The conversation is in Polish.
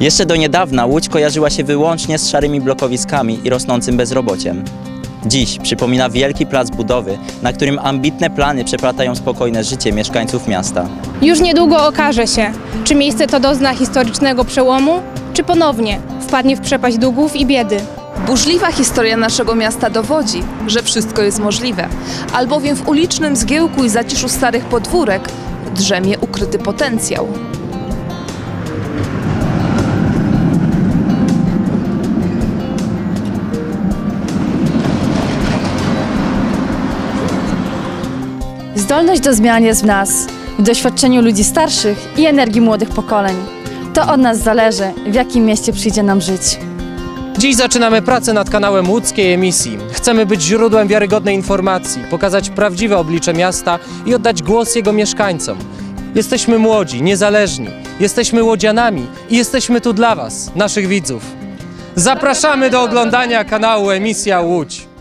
Jeszcze do niedawna Łódź kojarzyła się wyłącznie z szarymi blokowiskami i rosnącym bezrobociem. Dziś przypomina wielki plac budowy, na którym ambitne plany przeplatają spokojne życie mieszkańców miasta. Już niedługo okaże się, czy miejsce to dozna historycznego przełomu, czy ponownie wpadnie w przepaść długów i biedy. Burzliwa historia naszego miasta dowodzi, że wszystko jest możliwe, albowiem w ulicznym zgiełku i zaciszu starych podwórek drzemie ukryty potencjał. Zdolność do zmian jest w nas, w doświadczeniu ludzi starszych i energii młodych pokoleń. To od nas zależy, w jakim mieście przyjdzie nam żyć. Dziś zaczynamy pracę nad kanałem łódzkiej emisji. Chcemy być źródłem wiarygodnej informacji, pokazać prawdziwe oblicze miasta i oddać głos jego mieszkańcom. Jesteśmy młodzi, niezależni, jesteśmy łodzianami i jesteśmy tu dla Was, naszych widzów. Zapraszamy do oglądania kanału Emisja Łódź.